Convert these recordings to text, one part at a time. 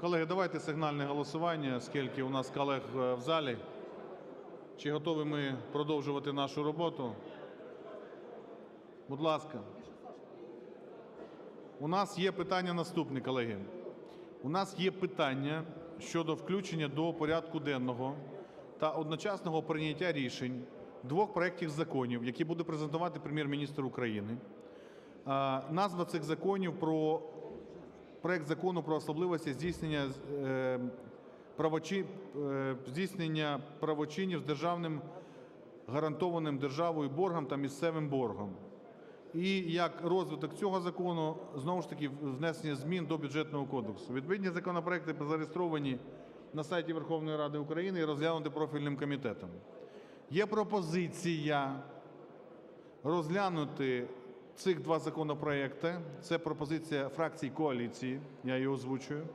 Колеги, давайте сигнальне голосування, оскільки у нас колег е, в залі. Чи готові ми продовжувати нашу роботу? Будь ласка. У нас є питання наступне, колеги. У нас є питання щодо включення до порядку денного та одночасного прийняття рішень двох проєктів законів, які буде презентувати Прем'єр-міністр України. Назва цих законів про проект закону про особливості здійснення е, е, здійснення правочинів з державним гарантованим державою боргом та місцевим боргом. І як розвиток цього закону, знову ж таки, внесення змін до Бюджетного кодексу. Відповідні законопроекти зареєстровані на сайті Верховної Ради України і розглянуті профільним комітетом. Є пропозиція розглянути цих два законопроекти. Це пропозиція фракцій коаліції, я її озвучую,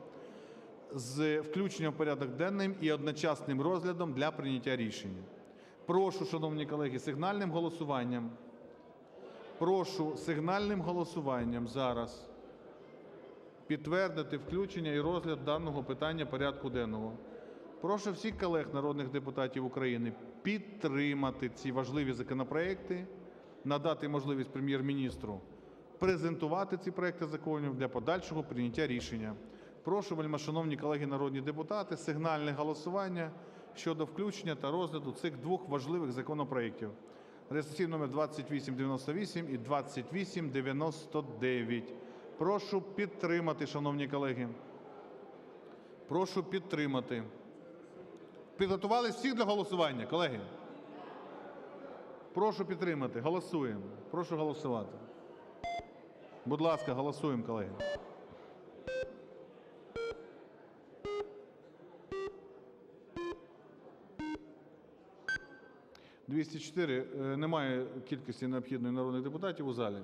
з включенням в порядок денний і одночасним розглядом для прийняття рішення. Прошу, шановні колеги, сигнальним голосуванням. Прошу сигнальним голосуванням зараз підтвердити включення і розгляд даного питання порядку денного. Прошу всіх колег народних депутатів України підтримати ці важливі законопроекти, надати можливість Прем'єр-міністру презентувати ці проекти законів для подальшого прийняття рішення. Прошу, вельмишановні колеги народні депутати, сигнальне голосування щодо включення та розгляду цих двох важливих законопроєктів. Реєстраційний номер 2898 і 2899. Прошу підтримати, шановні колеги. Прошу підтримати. Підготувались всі до голосування, колеги? Прошу підтримати. Голосуємо. Прошу голосувати. Будь ласка, голосуємо, колеги. – 204. Е, Немає кількості необхідної народних депутатів у залі.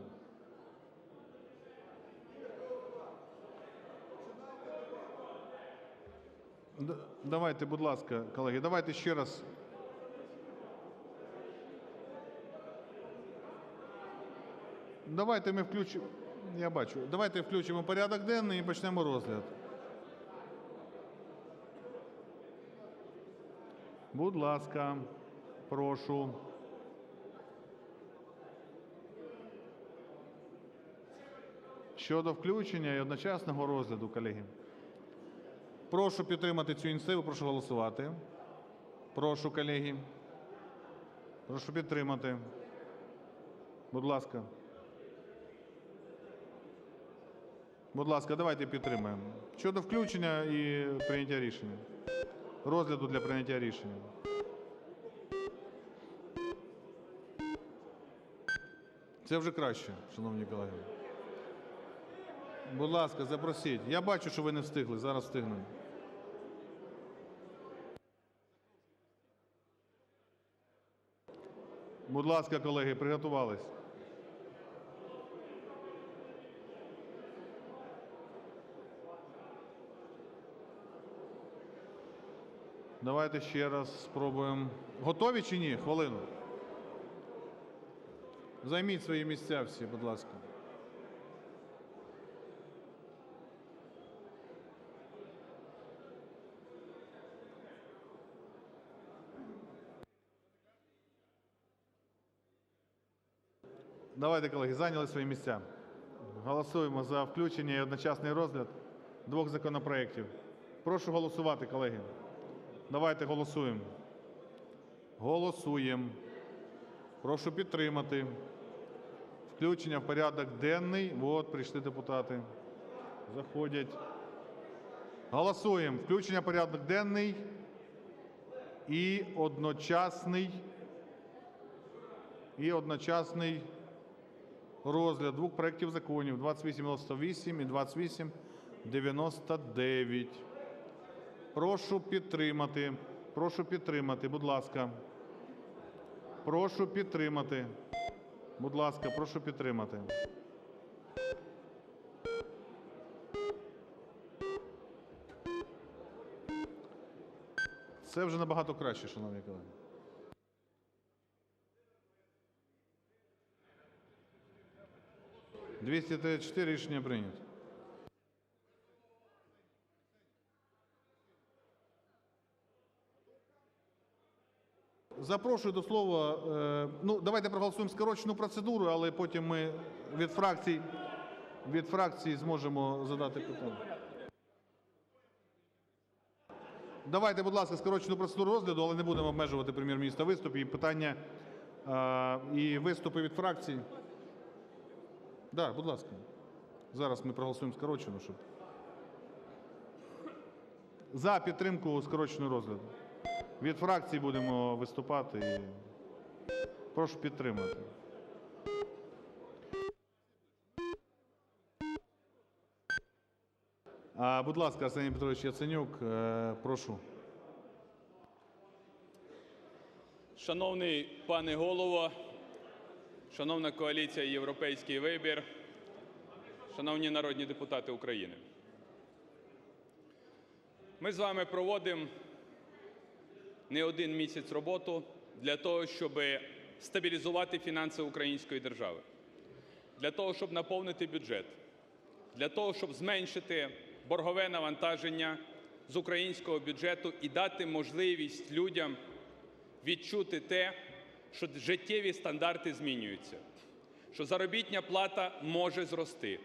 Давайте, будь ласка, колеги, давайте ще раз. Давайте ми включимо. Я бачу. Давайте включимо порядок денний і почнемо розгляд. Будь ласка, прошу. Щодо включення і одночасного розгляду, колеги. Прошу підтримати цю ініціативу, прошу голосувати. Прошу, колеги. Прошу підтримати. Будь ласка. Будь ласка, давайте підтримаємо. Щодо включення і прийняття рішення. Розгляду для прийняття рішення. Це вже краще, шановні колеги. Будь ласка, запросіть. Я бачу, що ви не встигли. Зараз встигнемо. Будь ласка, колеги, приготувались. Давайте ще раз спробуємо. Готові чи ні? Хвилину. Займіть свої місця всі, будь ласка. Давайте, колеги, зайняли свої місця. Голосуємо за включення і одночасний розгляд двох законопроєктів. Прошу голосувати, колеги. Давайте голосуємо. Голосуємо. Прошу підтримати. Включення в порядок денний. От, прийшли депутати. Заходять. Голосуємо. Включення в порядок денний і одночасний, і одночасний розгляд двох проєктів законів 2898 і 2899. Прошу підтримати. Прошу підтримати, будь ласка. Прошу підтримати. Будь ласка, прошу підтримати. Це вже набагато краще, шановні колеги. Двісті рішення прийнято. Запрошую до слова. е, Ну, давайте проголосуємо скорочену процедуру, але потім ми від фракцій, від фракцій зможемо задати питання. Давайте, будь ласка, скорочену процедуру розгляду, але не будемо обмежувати прем'єр-міністра виступ і питання е, і виступи від фракцій. Так, да, будь ласка. Зараз ми проголосуємо скорочену, щоб. За підтримку скороченого розгляду. Від фракцій будемо виступати. Прошу підтримати. А, будь ласка, Арсеній Петрович Яценюк, е, прошу. Шановний пане голово, шановна коаліція Європейський вибір, шановні народні депутати України. Ми з вами проводимо не один місяць роботу для того, щоб стабілізувати фінанси української держави, для того, щоб наповнити бюджет, для того, щоб зменшити боргове навантаження з українського бюджету і дати можливість людям відчути те, що життєві стандарти змінюються, що заробітня плата може зрости,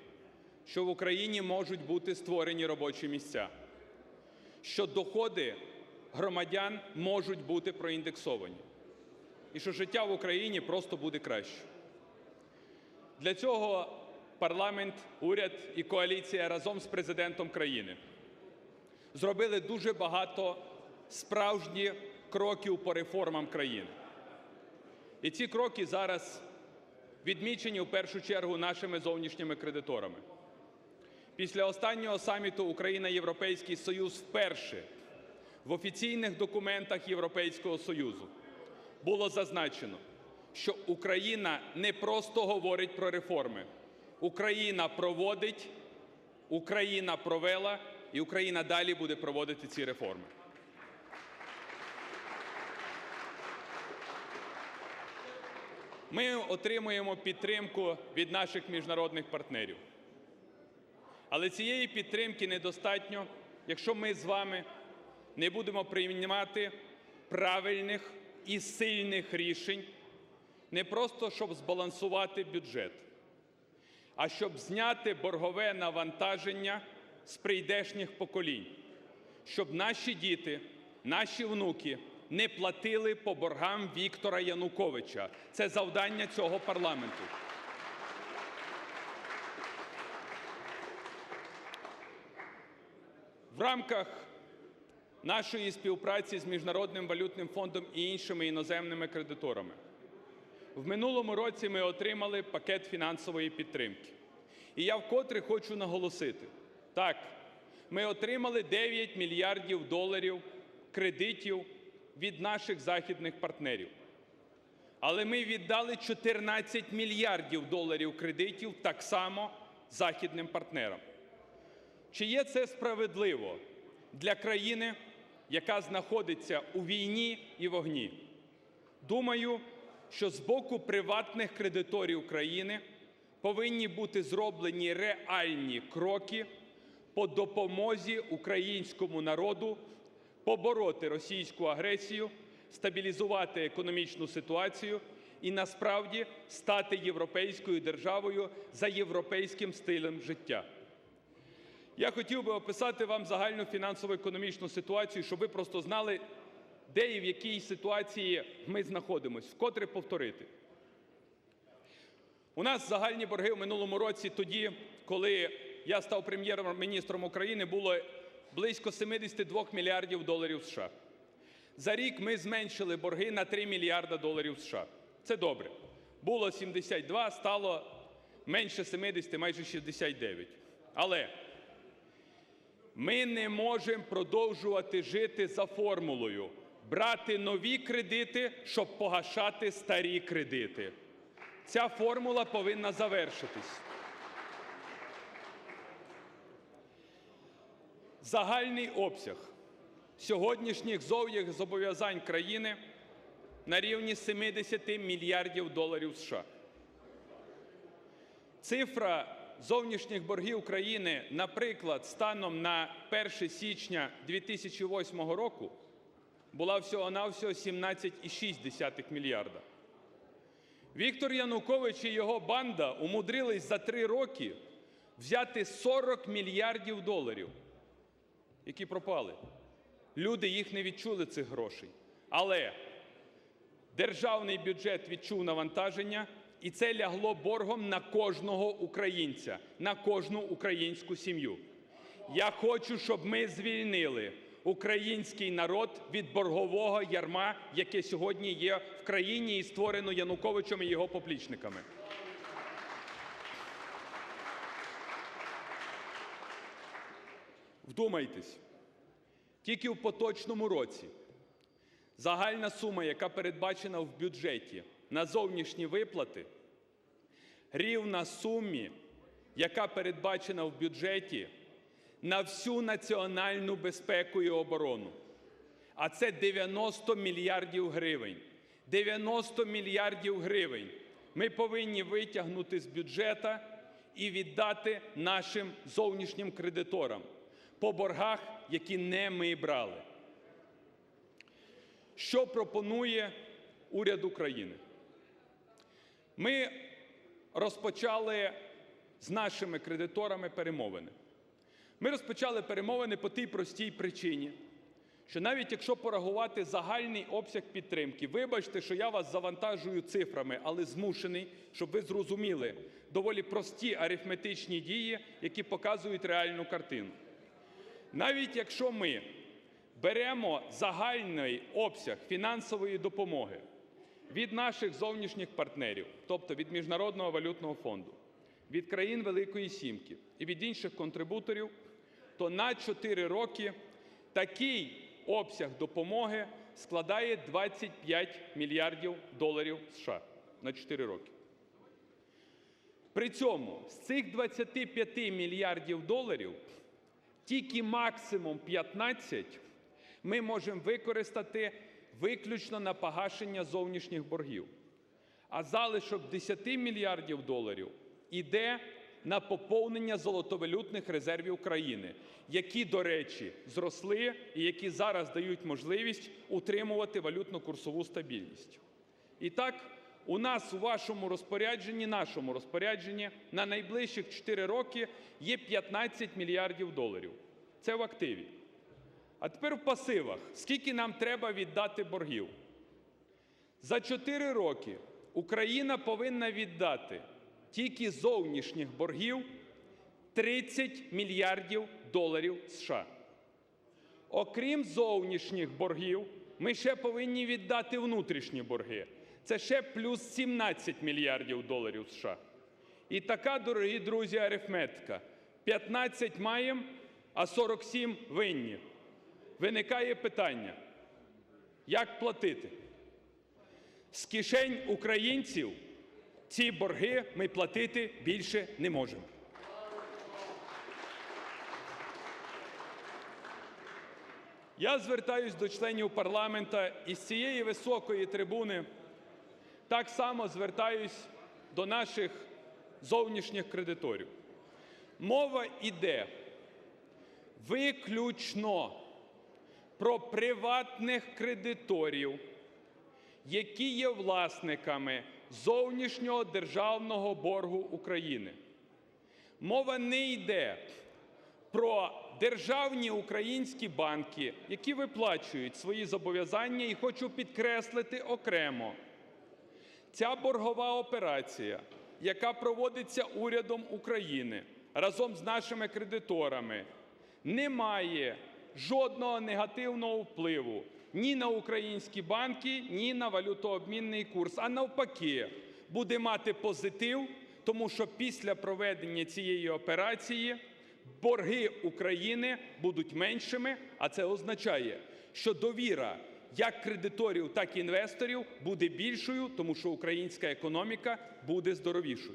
що в Україні можуть бути створені робочі місця, що доходи громадян можуть бути проіндексовані, і що життя в Україні просто буде краще. Для цього парламент, уряд і коаліція разом з президентом країни зробили дуже багато справжніх кроків по реформам країни. І ці кроки зараз відмічені в першу чергу нашими зовнішніми кредиторами. Після останнього саміту Україна-Європейський Союз вперше в офіційних документах Європейського Союзу було зазначено, що Україна не просто говорить про реформи, Україна проводить, Україна провела і Україна далі буде проводити ці реформи. Ми отримуємо підтримку від наших міжнародних партнерів. Але цієї підтримки недостатньо, якщо ми з вами не будемо приймати правильних і сильних рішень, не просто щоб збалансувати бюджет, а щоб зняти боргове навантаження з прийдешніх поколінь, щоб наші діти, наші внуки не платили по боргам Віктора Януковича. Це завдання цього парламенту. В рамках нашої співпраці з Міжнародним валютним фондом і іншими іноземними кредиторами в минулому році ми отримали пакет фінансової підтримки. І я вкотре хочу наголосити: так, ми отримали 9 мільярдів доларів кредитів від наших західних партнерів. Але ми віддали 14 мільярдів доларів кредитів так само західним партнерам. Чи є це справедливо для країни, яка знаходиться у війні і вогні? Думаю, що з боку приватних кредиторів країни повинні бути зроблені реальні кроки по допомозі українському народу побороти російську агресію, стабілізувати економічну ситуацію і насправді стати європейською державою за європейським стилем життя. Я хотів би описати вам загальну фінансово-економічну ситуацію, щоб ви просто знали, де і в якій ситуації ми знаходимося, вкотре повторити. У нас загальні борги в минулому році, тоді, коли я став прем'єр-міністром України, було близько 72 мільярдів доларів США. За рік ми зменшили борги на 3 мільярда доларів США. Це добре. Було 72, стало менше 70, майже 69. Але ми не можемо продовжувати жити за формулою брати нові кредити, щоб погашати старі кредити. Ця формула повинна завершитись. Загальний обсяг сьогоднішніх зовнішніх зобов'язань країни на рівні 70 мільярдів доларів США. Цифра зовнішніх боргів країни, наприклад, станом на 1 січня 2008 року була всього-навсього 17,6 мільярда. Віктор Янукович і його банда умудрились за три роки взяти 40 мільярдів доларів, які пропали. Люди їх не відчули цих грошей. Але державний бюджет відчув навантаження, і це лягло боргом на кожного українця, на кожну українську сім'ю. Я хочу, щоб ми звільнили український народ від боргового ярма, яке сьогодні є в країні і створено Януковичем і його поплічниками. Вдумайтесь, тільки в поточному році загальна сума, яка передбачена в бюджеті на зовнішні виплати, рівна сумі, яка передбачена в бюджеті на всю національну безпеку і оборону. А це 90 мільярдів гривень. 90 мільярдів гривень ми повинні витягнути з бюджету і віддати нашим зовнішнім кредиторам по боргах, які не ми брали. Що пропонує уряд України? Ми розпочали з нашими кредиторами перемовини. Ми розпочали перемовини по тій простій причині, що навіть якщо порахувати загальний обсяг підтримки, вибачте, що я вас завантажую цифрами, але змушений, щоб ви зрозуміли доволі прості арифметичні дії, які показують реальну картину. Навіть якщо ми беремо загальний обсяг фінансової допомоги від наших зовнішніх партнерів, тобто від Міжнародного валютного фонду, від країн Великої Сімки і від інших контрибуторів, то на 4 роки такий обсяг допомоги складає 25 мільярдів доларів США на 4 роки. При цьому з цих 25 мільярдів доларів тільки максимум 15 ми можемо використати виключно на погашення зовнішніх боргів. А залишок 10 мільярдів доларів іде на поповнення золотовалютних резервів країни, які, до речі, зросли і які зараз дають можливість утримувати валютно-курсову стабільність. І так, у нас у вашому розпорядженні, нашому розпорядженні на найближчих 4 роки є 15 мільярдів доларів. Це в активі. А тепер в пасивах. Скільки нам треба віддати боргів? За 4 роки Україна повинна віддати тільки зовнішніх боргів 30 мільярдів доларів США. Окрім зовнішніх боргів, ми ще повинні віддати внутрішні борги. Це ще плюс 17 мільярдів доларів США. І така, дорогі друзі, арифметика. 15 маємо, а 47 винні. Виникає питання, як платити? З кишень українців ці борги ми платити більше не можемо. Я звертаюсь до членів парламента із цієї високої трибуни. Так само звертаюсь до наших зовнішніх кредиторів. Мова йде виключно про приватних кредиторів, які є власниками зовнішнього державного боргу України. Мова не йде про державні українські банки, які виплачують свої зобов'язання, і хочу підкреслити окремо. Ця боргова операція, яка проводиться урядом України разом з нашими кредиторами, не має жодного негативного впливу ні на українські банки, ні на валютообмінний курс. А навпаки, буде мати позитив, тому що після проведення цієї операції борги України будуть меншими, а це означає, що довіра як кредиторів, так і інвесторів буде більшою, тому що українська економіка буде здоровішою.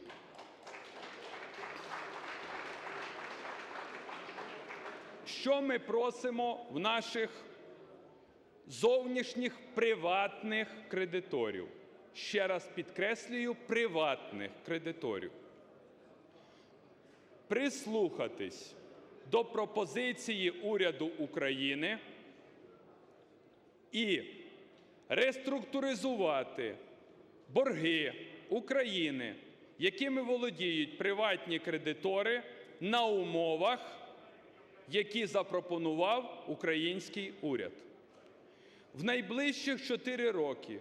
Що ми просимо в наших зовнішніх приватних кредиторів? Ще раз підкреслюю, приватних кредиторів. Прислухатись до пропозиції уряду України і реструктуризувати борги України, якими володіють приватні кредитори на умовах, які запропонував український уряд. В найближчих 4 роки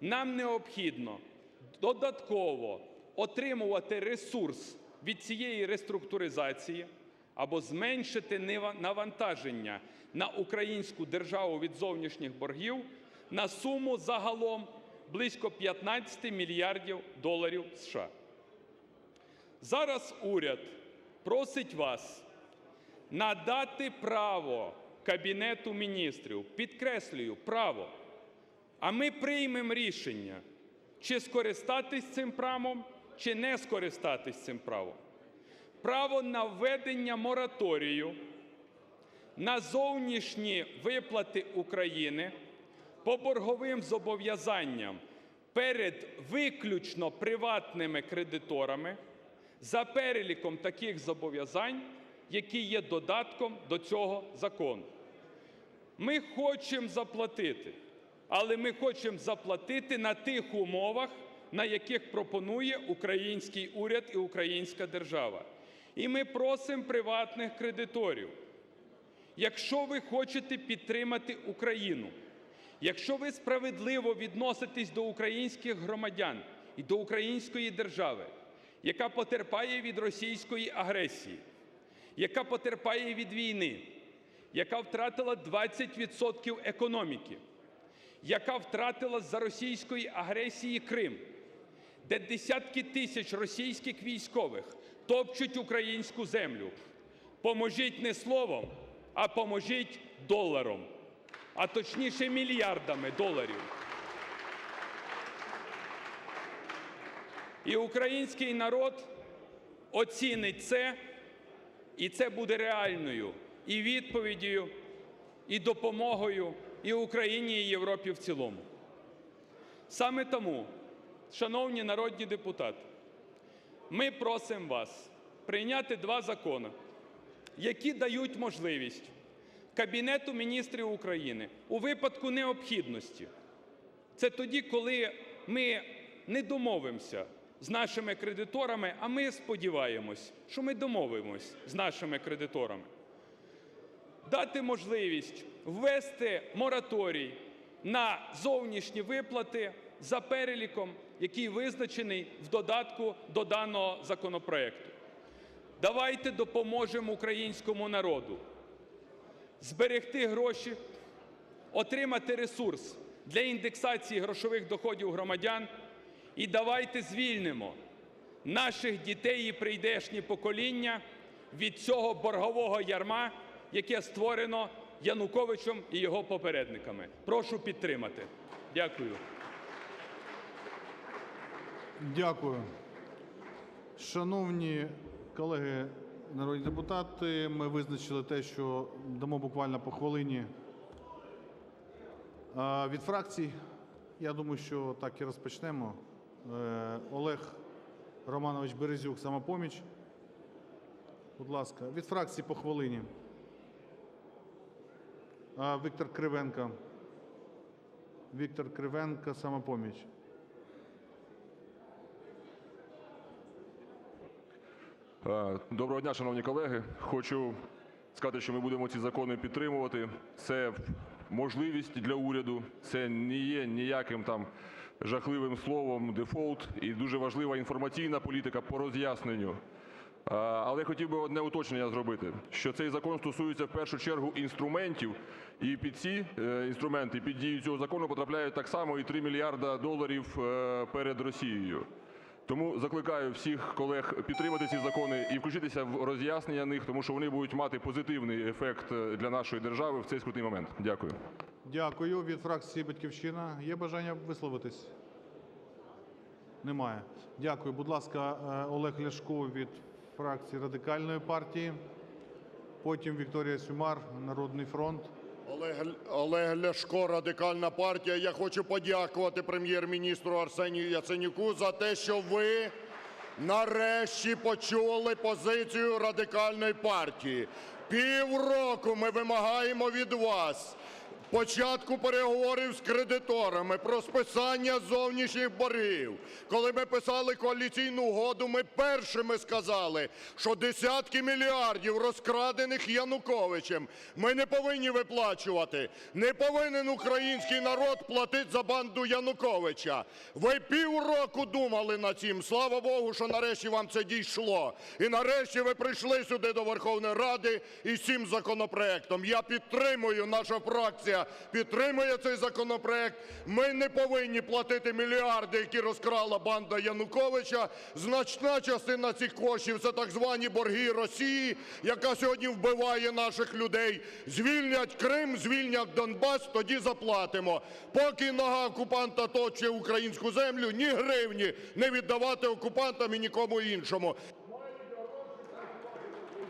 нам необхідно додатково отримувати ресурс від цієї реструктуризації або зменшити навантаження на українську державу від зовнішніх боргів на суму загалом близько 15 мільярдів доларів США. Зараз уряд просить вас надати право Кабінету міністрів, підкреслюю, право, а ми приймемо рішення, чи скористатись цим правом, чи не скористатись цим правом. Право на введення мораторію на зовнішні виплати України по борговим зобов'язанням перед виключно приватними кредиторами за переліком таких зобов'язань, які є додатком до цього закону. Ми хочемо заплатити, але ми хочемо заплатити на тих умовах, на яких пропонує український уряд і українська держава. І ми просимо приватних кредиторів, якщо ви хочете підтримати Україну, якщо ви справедливо відноситесь до українських громадян і до української держави, яка потерпає від російської агресії, яка потерпає від війни, яка втратила 20% економіки, яка втратила за російської агресії Крим, де десятки тисяч російських військових топчуть українську землю. Поможіть не словом, а поможіть доларом, а точніше мільярдами доларів. І український народ оцінить це, і це буде реальною і відповіддю, і допомогою і Україні, і Європі в цілому. Саме тому, шановні народні депутати, ми просимо вас прийняти два закони, які дають можливість Кабінету міністрів України у випадку необхідності. Це тоді, коли ми не домовимося з нашими кредиторами, а ми сподіваємось, що ми домовимось з нашими кредиторами. Дати можливість ввести мораторій на зовнішні виплати за переліком, який визначений в додатку до даного законопроекту. Давайте допоможемо українському народу зберегти гроші, отримати ресурс для індексації грошових доходів громадян і давайте звільнимо наших дітей і прийдешні покоління від цього боргового ярма, яке створено Януковичем і його попередниками. Прошу підтримати. Дякую. Дякую. Шановні колеги народні депутати, ми визначили те, що дамо буквально по хвилині від фракцій. Я думаю, що так і розпочнемо. Е, Олег Романович Березюк, самопоміч. Будь ласка, від фракції по хвилині. Віктор Кривенко. Віктор Кривенко, самопоміч. Е, Доброго дня, шановні колеги. Хочу сказати, що ми будемо ці закони підтримувати. Це можливість для уряду, це не є ніяким там жахливим словом дефолт і дуже важлива інформаційна політика по роз'ясненню. Але хотів би одне уточнення зробити, що цей закон стосується в першу чергу інструментів, і під ці е, інструменти, під дію цього закону потрапляють так само і 3 мільярда доларів е, перед Росією. Тому закликаю всіх колег підтримати ці закони і включитися в роз'яснення них, тому що вони будуть мати позитивний ефект для нашої держави в цей скрутний момент. Дякую. Дякую. Від фракції Батьківщина є бажання висловитись? Немає. Дякую. Будь ласка, е, Олег Ляшко від фракції Радикальної партії. Потім Вікторія Сюмар, Народний фронт. Олег, Олег Ляшко, Радикальна партія. Я хочу подякувати прем'єр-міністру Арсенію Яценюку за те, що ви нарешті почули позицію Радикальної партії. Півроку ми вимагаємо від вас початку переговорів з кредиторами про списання зовнішніх боргів. Коли ми писали коаліційну угоду, ми першими сказали, що десятки мільярдів розкрадених Януковичем ми не повинні виплачувати. Не повинен український народ платити за банду Януковича. Ви півроку думали над цим. Слава Богу, що нарешті вам це дійшло. І нарешті ви прийшли сюди до Верховної Ради із цим законопроектом. Я підтримую, наша фракція підтримує цей законопроект. Ми не повинні платити мільярди, які розкрала банда Януковича. Значна частина цих коштів це так звані борги Росії, яка сьогодні вбиває наших людей. Звільнять Крим, звільнять Донбас, тоді заплатимо. Поки нога окупанта точить українську землю, ні гривні не віддавати окупантам і нікому іншому.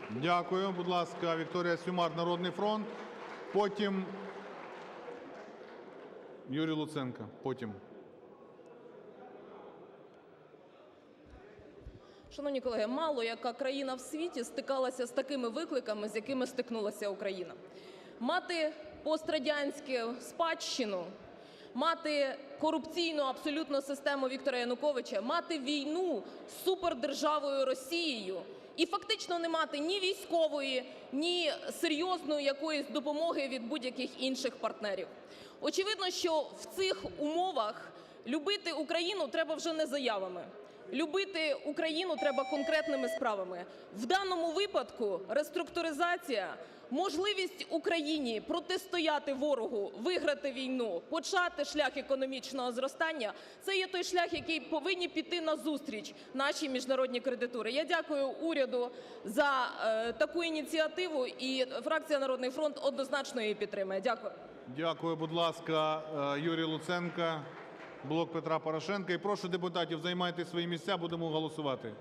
Дякую. Будь ласка, Вікторія Сюмар, Народний фронт. Потім Юрій Луценко. Потім. Шановні колеги, мало яка країна в світі стикалася з такими викликами, з якими стикнулася Україна. Мати пострадянську спадщину, мати корупційну абсолютно систему Віктора Януковича, мати війну з супердержавою Росією і фактично не мати ні військової, ні серйозної якоїсь допомоги від будь-яких інших партнерів. Очевидно, що в цих умовах любити Україну треба вже не заявами. Любити Україну треба конкретними справами. В даному випадку реструктуризація, можливість Україні протистояти ворогу, виграти війну, почати шлях економічного зростання це є той шлях, який повинні піти на зустріч наші міжнародні кредитори. Я дякую уряду за е, таку ініціативу, і фракція Народний фронт однозначно її підтримує. Дякую. Дякую, будь ласка, е, Юрій Луценко, блок Петра Порошенка. І прошу депутатів, займайте свої місця, будемо голосувати.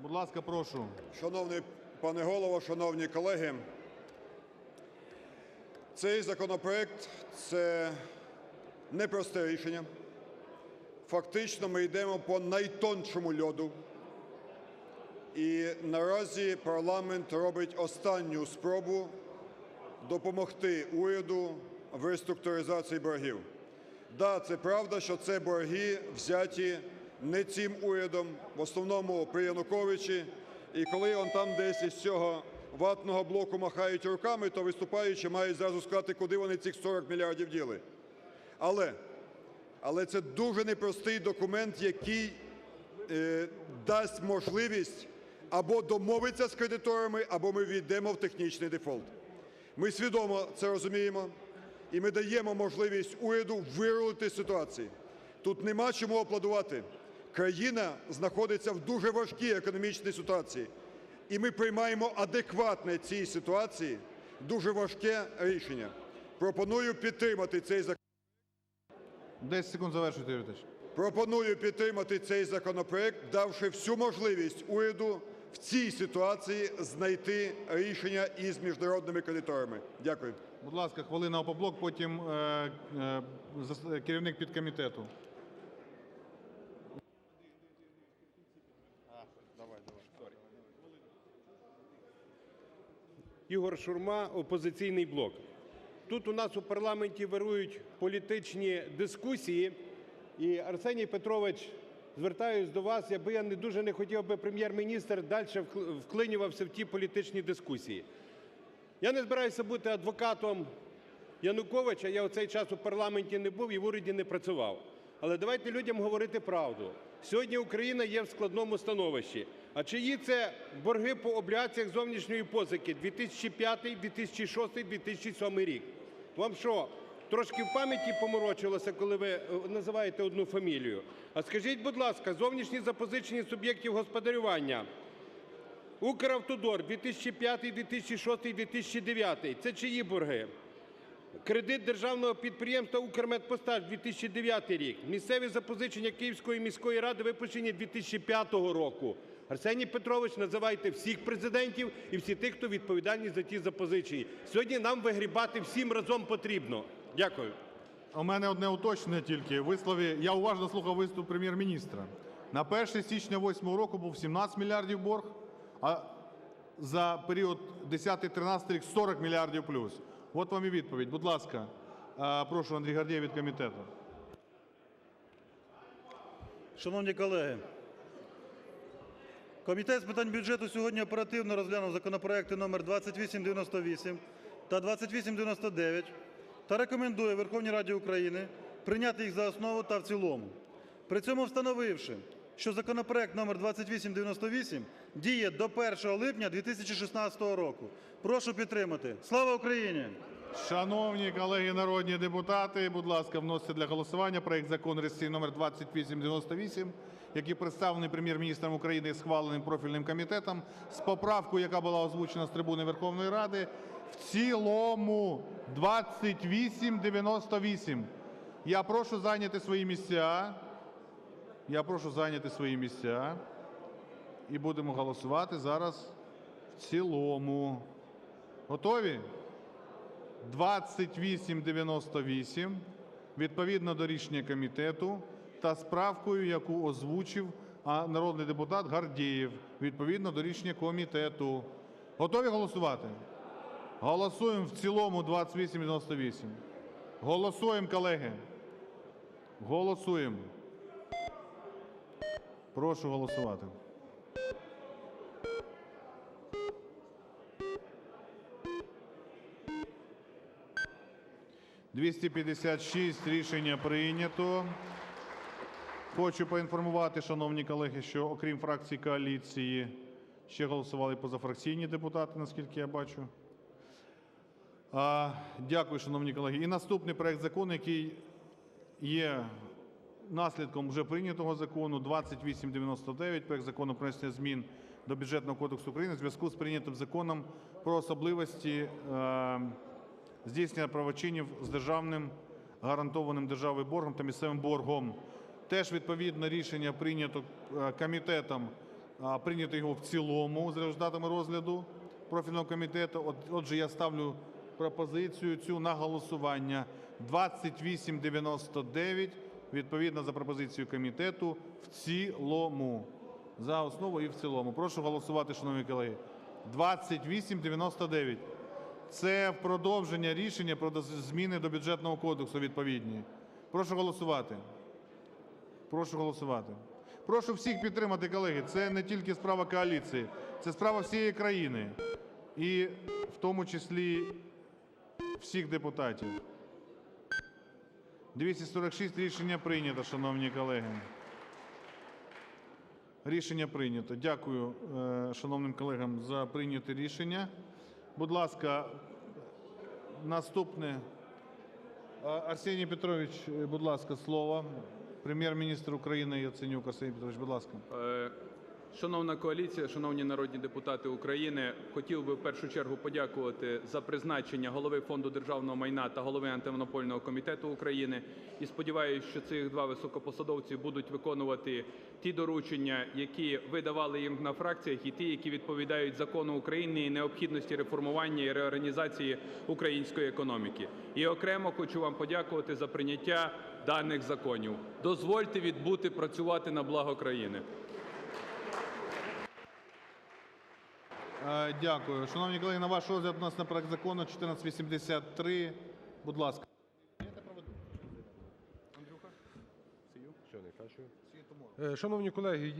Будь ласка, прошу. Шановний пане голово, шановні колеги, цей законопроект це непросте рішення. Фактично ми йдемо по найтоншому льоду. І наразі парламент робить останню спробу допомогти уряду в реструктуризації боргів. Да, це правда, що це борги взяті не цим урядом, в основному при Януковичі. І коли он там десь із цього ватного блоку махають руками, то виступаючи мають зразу сказати, куди вони цих 40 мільярдів діли. Але, але це дуже непростий документ, який е, дасть можливість або домовитися з кредиторами, або ми війдемо в технічний дефолт. Ми свідомо це розуміємо, і ми даємо можливість уряду вирулити ситуації. Тут нема чому аплодувати. Країна знаходиться в дуже важкій економічній ситуації, і ми приймаємо адекватне цій ситуації дуже важке рішення. Пропоную підтримати цей закон. 10 секунд завершуйте, Юрій Пропоную підтримати цей законопроект, давши всю можливість уряду в цій ситуації знайти рішення із міжнародними кредиторами. Дякую. Будь ласка, хвилина опоблок, потім е, е, керівник підкомітету. Ігор Шурма, опозиційний блок. Тут у нас у парламенті вирують політичні дискусії, і Арсеній Петрович, звертаюсь до вас, якби я не дуже не хотів, аби прем'єр-міністр далі вклинювався в ті політичні дискусії. Я не збираюся бути адвокатом Януковича, я у цей час у парламенті не був і в уряді не працював. Але давайте людям говорити правду. Сьогодні Україна є в складному становищі. А чиї це борги по облігаціях зовнішньої позики 2005, 2006, 2007 рік? Вам що, трошки в пам'яті поморочилося, коли ви е, називаєте одну фамілію? А скажіть, будь ласка, зовнішні запозичені суб'єктів господарювання Укравтодор 2005, 2006, 2009 – це чиї борги? Кредит державного підприємства «Укрмедпостач» 2009 рік. Місцеві запозичення Київської міської ради випущені 2005 року. Арсеній Петрович, називайте всіх президентів і всіх тих, хто відповідальні за ті запозичення. Сьогодні нам вигрібати всім разом потрібно. Дякую. У мене одне уточнення тільки. Вислові, я уважно слухав виступ прем'єр-міністра. На 1 січня 2008 року був 17 мільярдів борг, а за період 10-13 рік 40 мільярдів плюс. От вам і відповідь. Будь ласка, е, прошу Андрій Гордєєв від комітету. Шановні колеги, Комітет з питань бюджету сьогодні оперативно розглянув законопроекти номер 2898 та 2899 та рекомендує Верховній Раді України прийняти їх за основу та в цілому. При цьому встановивши, що законопроект номер 2898 діє до 1 липня 2016 року. Прошу підтримати. Слава Україні! Шановні колеги народні депутати, будь ласка, вносите для голосування проект закону реєстраційний номер 2898, який представлений Прем'єр-міністром України і схваленим профільним комітетом з поправкою, яка була озвучена з трибуни Верховної Ради, в цілому 2898. Я прошу зайняти свої місця. Я прошу зайняти свої місця. І будемо голосувати зараз в цілому. Готові? 2898 відповідно до рішення комітету та справкою, яку озвучив народний депутат Гардієв відповідно до рішення комітету. Готові голосувати? Голосуємо в цілому 2898. Голосуємо, колеги. Голосуємо. Прошу голосувати. «256» рішення прийнято. Хочу поінформувати, шановні колеги, що окрім фракції коаліції ще голосували позафракційні депутати, наскільки я бачу. Дякую, шановні колеги. І наступний проект закону, який є наслідком вже прийнятого закону 2899, проект закону про внесення змін до Бюджетного кодексу України в зв'язку з прийнятим законом про особливості е, здійснення правочинів з державним гарантованим державою боргом та місцевим боргом. Теж відповідне рішення прийнято е, комітетом, прийнято його в цілому з результатами розгляду профільного комітету. От- Отже, я ставлю пропозицію цю на голосування 2899 відповідно за пропозицією комітету в цілому. За основу і в цілому. Прошу голосувати, шановні колеги. 2899. Це продовження рішення про зміни до бюджетного кодексу відповідні. Прошу голосувати. Прошу голосувати. Прошу всіх підтримати, колеги. Це не тільки справа коаліції, це справа всієї країни. І в тому числі всіх депутатів. 246 рішення прийнято, шановні колеги. Рішення прийнято. Дякую е, шановним колегам за прийняте рішення. Будь ласка, наступне. Арсеній Петрович, е, будь ласка, слово. Прем'єр-міністр України Яценюк Арсеній Петрович, будь ласка. Шановна коаліція, шановні народні депутати України, хотів би в першу чергу подякувати за призначення голови фонду державного майна та голови антимонопольного комітету України. І сподіваюся, що цих два високопосадовці будуть виконувати ті доручення, які ви давали їм на фракціях, і ті, які відповідають закону України і необхідності реформування і реорганізації української економіки. І окремо хочу вам подякувати за прийняття даних законів. Дозвольте відбути працювати на благо країни. Дякую. Шановні колеги, на ваш розгляд у нас на проект закону 1483. Будь ласка. Е, Шановні колеги,